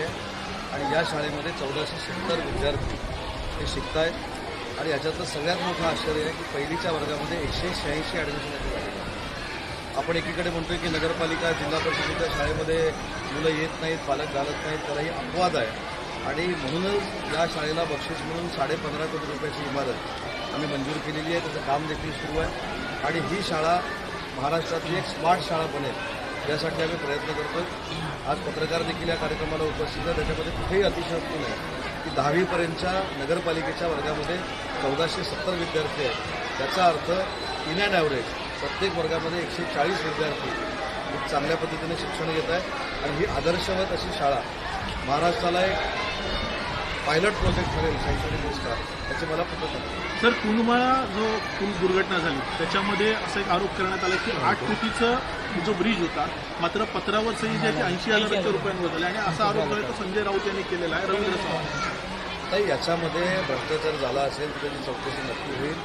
आहे. आणि या शाळेमध्ये चौदाशे सत्तर विद्यार्थी हे शिकत आहेत आणि याच्यातलं सगळ्यात मोठं आश्चर्य आहे की पहिलीच्या वर्गामध्ये एकशे शहाऐंशी ॲडमिशन झालेलं आहे आपण एकीकडे म्हणतोय की नगरपालिका जिल्हा परिषदेच्या शाळेमध्ये मुलं येत नाहीत पालक घालत नाहीत त्याला ही अपवाद आहे. आणि म्हणूनच या शाळेला बक्षीस म्हणून साडे पंधरा कोटी रुपयाची इमारत आम्ही मंजूर केलेली आहे. त्याचं काम देखील सुरू आहे. आणि ही शाळा महाराष्ट्रातली एक स्मार्ट शाळा बनेल. यासाठी आम्ही प्रयत्न करतोय. आज पत्रकार देखील या कार्यक्रमाला उपस्थित आहे त्याच्यामध्ये कुठेही अतिशयोक्ती नाही. की दहावीपर्यंतच्या नगरपालिकेच्या वर्गामध्ये चौदाशे सत्तर विद्यार्थी आहेत. त्याचा अर्थ इन अँड ॲव्हरेज प्रत्येक वर्गामध्ये एकशे चाळीस विद्यार्थी खूप चांगल्या पद्धतीने शिक्षण घेत आहेत. आणि ही आदर्शवत अशी शाळा महाराष्ट्राला एक पायलट प्रोजेक्ट ठरेल शैक्षणिक दृष्ट्या याची मला पटत आहे सर कुंडमाळा जो पूल दुर्घटना झाली त्याच्यामध्ये असा एक आरोप करण्यात आला की आठ कोटीचं जो ब्रिज होता मात्र पत्रावर सही जे आहे ते ऐंशी हजाराच्या रुपयांवर झाले आणि असा आरोप तो संजय राऊत यांनी केलेला आहे रवींद्र चव्हाण. नाही याच्यामध्ये भ्रष्टाचार झाला असेल तर त्याची चौकशी नक्की होईल.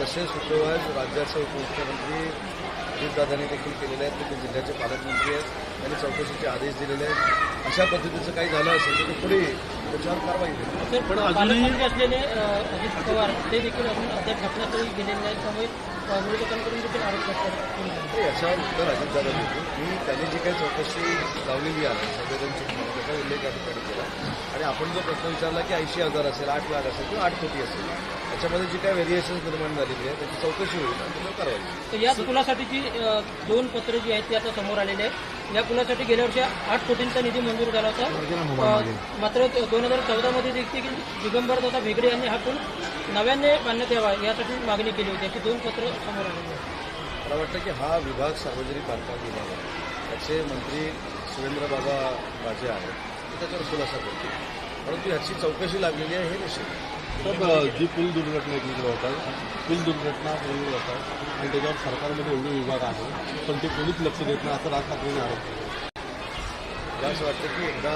तसे सुपरवाईज राज्याचे उपमुख्यमंत्री अजितदादांनी देखील केलेले आहेत ते जिल्ह्याचे पालकमंत्री आहेत. त्यांनी चौकशीचे आदेश दिलेले आहेत. अशा पद्धतीचं काही झालं असेल तर ते पुढे. त्याच्यावर कारवाई होईल. सर पण अजूनही- असलेले अजित पवार ते देखील अजून अद्याप घटनास्थळी गेलेले नाहीत. त्यामुळे विरोधकांकडून देखील आरोप करतात. याच्यावर उत्तर अजितदादा देतील. मी त्यांनी जी काही चौकशी लावलेली आहे संवेदनशील म्हणून त्याचा उल्लेख या ठिकाणी केला आणि आपण जो प्रश्न विचारला की ऐंशी हजार असेल आठ लाख असेल किंवा आठ कोटी असेल त्याच्यामध्ये जी काही व्हेरिएशन्स निर्माण झालेली आहे त्याची चौकशी होईल आणि त्याच्यावर कारवाई या पुलासाठीची अ, दोन पत्र जी आहेत ती आता समोर आलेली आहेत. या पुलासाठी गेल्या वर्षी आठ कोटींचा निधी मंजूर झाला होता. मात्र दोन हजार चौदामध्ये देखील दिगंबर तथा भेगडे यांनी हा पूल नव्याने बांधण्यात यावा यासाठी मागणी केली होती. अशी दोन पत्र समोर आहेत. मला वाटतं की हा विभाग सार्वजनिक बांधकाम विभाग आहे. त्याचे मंत्री सुरेंद्र बाबा राजे आहेत. त्याच्यावर खुलासा करतील परंतु याची चौकशी लागलेली आहे हे निश्चित. जी पूल दुर्घटना एकत्र होतात पूल दुर्घटना पूल होतात आणि त्याच्यावर सरकारमध्ये एवढे विभाग आहे पण ते कोणीच लक्ष देत नाही असं राज ठाकरेंनी आरोप केला मला असं वाटतं की एकदा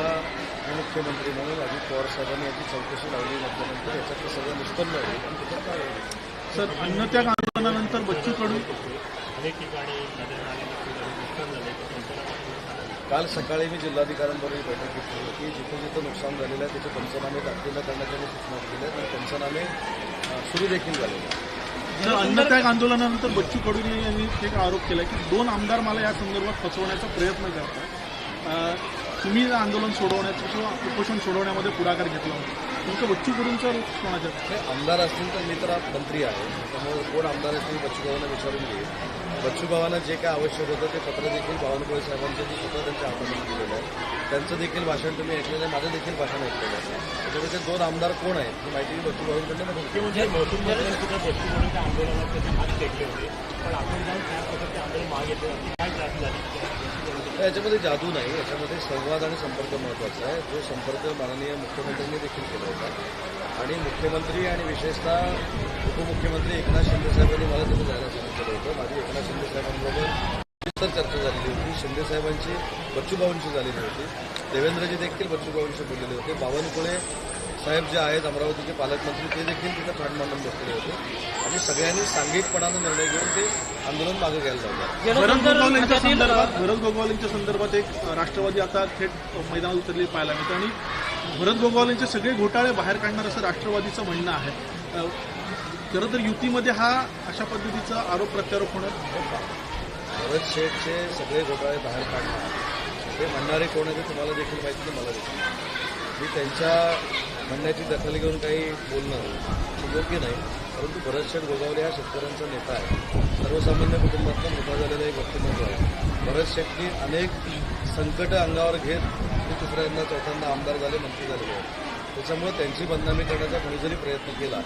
मुख्यमंत्री म्हणून अजित पवार साहेबांनी याची चौकशी लावली म्हटल्यानंतर याच्यातलं सगळं निष्पन्न होईल. सर अन्नत्याग आंदोलनानंतर बच्चू कडू काल सकाळी मी जिल्हाधिकाऱ्यांबरोबर बैठक घेतली होती. जिथं जिथं नुकसान झालेलं आहे त्याचे पंचनामे तातडीनं करण्याच्या मी सूचना आहेत. आणि पंचनामे सुरू देखील झालेले आहेत. अन्नत्याग आंदोलनानंतर बच्चू कडू यांनी एक आरोप केला की दोन आमदार मला या संदर्भात फसवण्याचा प्रयत्न करतात तुम्ही आंदोलन सोडवण्याचं किंवा उपोषण सोडवण्यामध्ये पुढाकार घेतला होता तुमचं बच्चू कडूंचा रोख कोणाच्या आमदार असतील तर मी तर मंत्री आहे. त्यामुळे कोण आमदार असतील बच्चूभावांना विचारून घेईल. बच्चूभावांना जे काय आवश्यक होतं ते पत्र देखील बावनकुळे साहेबांचं जे सुद्धा त्यांच्या हातामध्ये दिलेलं आहे त्यांचं देखील भाषण तुम्ही ऐकलेलं आहे माझं देखील भाषण ऐकलेलं आहे. त्याच्यामध्ये ते दोन आमदार कोण आहेत ही माहिती मी म्हणजे महसूल मंत्र्यांनी सुद्धा बच्चू कडूंच्या आंदोलनात त्याचे हात टेकले होते पण आपण जाऊन त्या प्रकारचे आंदोलन मागे घेतले होते. काय त्रास झाली? तर याच्यामध्ये जादू नाही याच्यामध्ये संवाद आणि संपर्क महत्त्वाचा आहे. जो संपर्क माननीय मुख्यमंत्र्यांनी देखील केला होता. आणि मुख्यमंत्री आणि विशेषतः उपमुख्यमंत्री एकनाथ शिंदे साहेबांनी मला तिथे जायला सांगितलं होतं. माझी एकनाथ शिंदे साहेबांबरोबर सविस्तर चर्चा झालेली होती. शिंदे साहेबांची बच्चूभाऊंशी झालेली होती. देवेंद्रजी देखील बच्चूभाऊंशी बोललेले होते. बावनकुळे साहेब जे आहेत अमरावतीचे पालकमंत्री ते देखील तिथं ठाण मांडून बसलेले होते. आणि सगळ्यांनी सांघिकपणानं निर्णय घेऊन ते आंदोलन मागे घ्यायला लावलं. भरत जलसंधारण गोगावलेंच्या खात्यातील, संदर्भात भरत गोगावलेंच्या संदर्भात एक राष्ट्रवादी आता थेट मैदानात उतरली पाहायला मिळतं आणि भरत गोगावलेंचे सगळे घोटाळे बाहेर काढणार असं राष्ट्रवादीचं म्हणणं आहे. खरं तर युतीमध्ये हा अशा पद्धतीचा आरोप प्रत्यारोप होणं भरत शेठचे सगळे घोटाळे बाहेर काढणार. ते म्हणणारे कोण आहे ते तुम्हाला देखील माहिती नाही मला देखील. मी त्यांच्या म्हणण्याची दखल घेऊन काही बोलणं योग्य नाही परंतु भरत शेठ गोगावले हा शेतकऱ्यांचा नेता आहे. सर्वसामान्य कुटुंबातला मोठा झालेला एक व्यक्तिमत्व आहे. भरत शेठनी अनेक संकट अंगावर घेत ते दुसऱ्यांदा चौथ्यांदा आमदार झाले मंत्री झालेले आहेत त्याच्यामुळे त्यांची बदनामी करण्याचा कोणी जरी प्रयत्न केला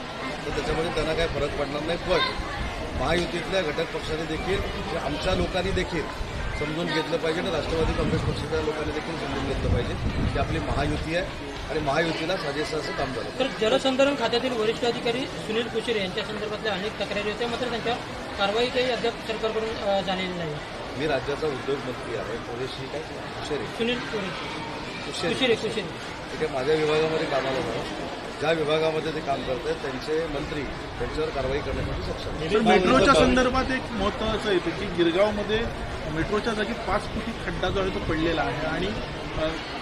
तर त्याच्यामध्ये त्यांना काही फरक पडणार नाही. पण महायुतीतल्या घटक पक्षाने देखील आमच्या लोकांनी देखील समजून घेतलं पाहिजे आणि राष्ट्रवादी काँग्रेस पक्षाच्या लोकांनी देखील समजून घेतलं पाहिजे की आपली महायुती आहे आणि महायुतीला साजेसं असं काम झालं. तर जलसंधारण खात्यातील वरिष्ठ अधिकारी सुनील कुशेर यांच्या संदर्भातल्या अनेक तक्रारी होत्या मात्र त्यांच्यावर कारवाई काही अद्याप सरकारकडून झालेली नाही. मी राज्याचा उद्योग मंत्री आहे थोडीशी काय? कुशेरी. सुनील कुशेर कुशेरी आहे माझ्या विभागामध्ये कामाला जाणं ज्या विभागामध्ये ते काम करत आहेत त्यांचे मंत्री त्यांच्यावर कारवाई करण्यासाठी सक्षम मेट्रोच्या संदर्भात एक महत्वाचं येतं की गिरगावमध्ये मेट्रोच्या जागी पाच कोटी खड्डा जो आहे तो पडलेला आहे आणि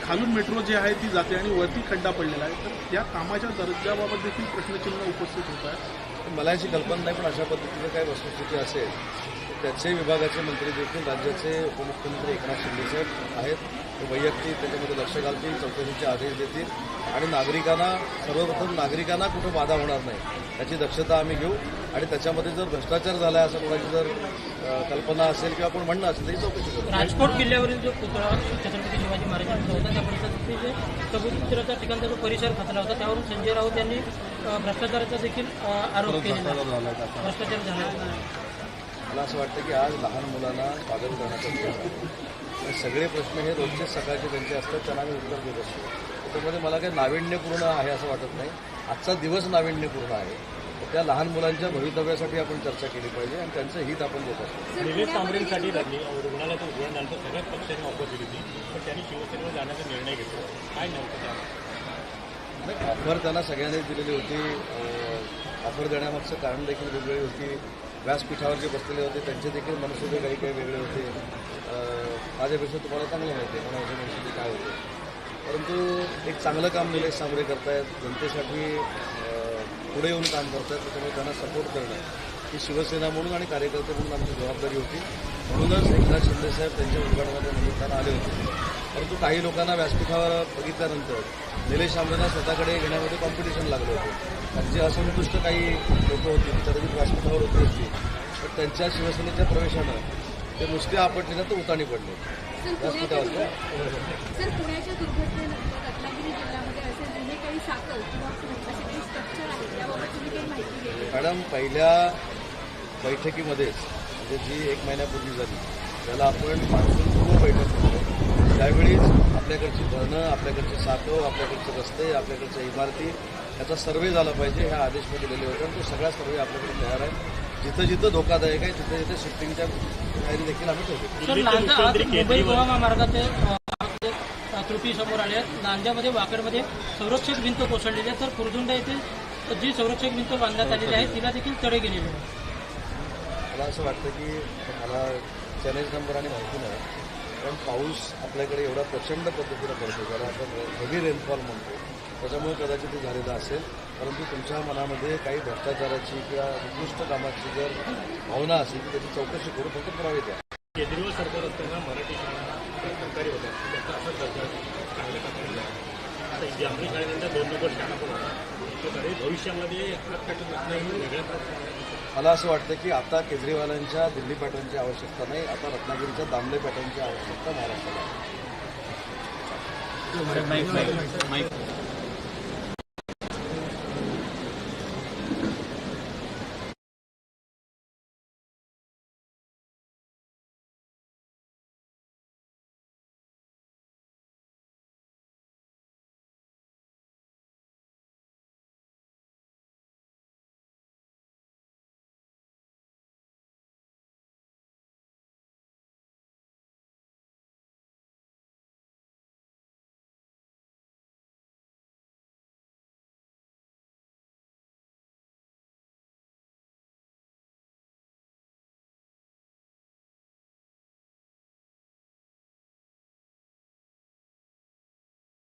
खालून मेट्रो जी आहे ती जाते आणि वरती खड्डा पडलेला आहे. तर या कामाच्या दर्जाबाबत देखील प्रश्नचिन्ह उपस्थित होत आहे मला याची कल्पना नाही पण अशा पद्धतीनं काय वस्तुस्थिती असेल त्याचे विभागाचे मंत्री देखील राज्याचे उपमुख्यमंत्री एकनाथ शिंदे साहेब आहेत. ते वैयक्तिक त्याच्यामध्ये लक्ष घालतील चौकशीचे आदेश देतील. आणि नागरिकांना सर्वप्रथम नागरिकांना कुठं बाधा होणार नाही याची दक्षता आम्ही घेऊ. आणि त्याच्यामध्ये जर भ्रष्टाचार झाला असं कोणाची जर कल्पना असेल किंवा आपण म्हणणं असेल तरी चौकशी करू. राजकोट किल्ल्यावरील जो पुतळा छत्रपती शिवाजी महाराजांचा होता त्या परिसरातील जे समुद्राच्या ठिकाणचा जो परिसर खचला होता त्यावरून संजय राऊत यांनी भ्रष्टाचाराचा देखील आरोप आहे. भ्रष्टाचार झाला मला असं वाटतं की आज लहान मुलांना स्वागत करण्याचा दिवस आहे. सगळे प्रश्न हे रोजचे सकाळचे त्यांचे असतात त्यांना मी उत्तर देत असतो. त्याच्यामध्ये मला काही नाविन्यपूर्ण आहे असं वाटत नाही. आजचा दिवस नाविन्यपूर्ण आहे. त्या लहान मुलांच्या भवितव्यासाठी आपण चर्चा केली पाहिजे आणि त्यांचं हित आपण देत असतो. निलेश तांबरेंसाठी रुग्णालयाचं उघडण झालं तर सगळ्याच पक्षांनी ऑफर दिली होती. पण त्यांनी शिवसेनेवर जाण्याचा निर्णय घेतला. काय नव्हतं त्यामध्ये ऑफर त्यांना सगळ्यांनी दिलेली होती. ऑफर देण्यामागचं कारण देखील वेगवेगळी होती व्यासपीठावर जे बसलेले होते. त्यांचे देखील मनसुबे काही काही वेगळे होते. माझ्यापेक्षा तुम्हाला चांगले माहिती आहे. कोणाचे मनसुबे काय होते. परंतु एक चांगलं काम निलेश सांबरे करतायत. जनतेसाठी पुढे येऊन काम करतायत. त्याच्यामुळे त्यांना सपोर्ट करणं ही शिवसेना म्हणून आणि कार्यकर्ते म्हणून आमची जबाबदारी होती. म्हणूनच एकनाथ शिंदेसाहेब त्यांच्या उद्घाटनाच्या निमित्तानं आले होते. परंतु काही लोकांना व्यासपीठावर बघितल्यानंतर निलेश आंबेंना स्वतःकडे घेण्यामध्ये कॉम्पिटिशन लागलं होतं. त्यांचे असंतुष्ट काही लोक होती कदाचित व्यासपीठावर होती असती तर त्यांच्या शिवसेनेच्या प्रवेशानं ते नुसते आपटले तर उताणी पडले जे मॅडम पहिल्या बैठकीमध्येच म्हणजे जी एक महिन्यापूर्वी झाली त्याला आपण मान्सूनपूर्व बैठक म्हणतो. त्यावेळीच आपल्याकडची धरणं आपल्याकडची साखर आपल्याकडचे रस्ते आपल्याकडच्या इमारती याचा सर्वे झाला पाहिजे ह्या आदेश मी दिलेले होते. आणि तो सगळा सर्वे आपल्याकडे तयार आहे. जिथं जिथं धोकादायक आहे तिथं तिथं शिफ्टिंगच्या तयारी देखील आम्ही मुंबई गोवा महामार्गाचे त्रुटी समोर आल्या आहेत लांजामध्ये वाकडमध्ये संरक्षक भिंत कोसळलेली आहे. तर कुरजुंडा येथे जी संरक्षक भिंत बांधण्यात आलेली आहे तिला देखील तडे गेलेले आहे मला असं वाटतं की मला चॅलेंज नंबर आणि माहिती नाही. कारण पाऊस आपल्याकडे एवढा प्रचंड पद्धतीनं पडतो. ज्याला आपण हेवी रेनफॉल म्हणतो. त्याच्यामुळे कदाचित ते झालेलं असेल. परंतु तुमच्या मनामध्ये काही भ्रष्टाचाराची किंवा उत्कृष्ट कामाची जर भावना असेल तर त्याची चौकशी करू फक्त पुरावे द्या. केंद्रीय सरकार असताना मराठी शाळा सरकारी होत्या. त्याचा असा दर्जा चांगल्या प्रकारे आता आता जांभळी शाळेनंतर दोन नंबर शाळा पण होता तर भविष्यामध्ये आपल्याकडे रत्नागिरी वेगळ्या प्रकारे मला असं वाटतं की आता केजरीवालांच्या दिल्ली पॅटर्नची आवश्यकता नाही आता रत्नागिरीच्या दामले पॅटर्नची आवश्यकता महाराष्ट्राला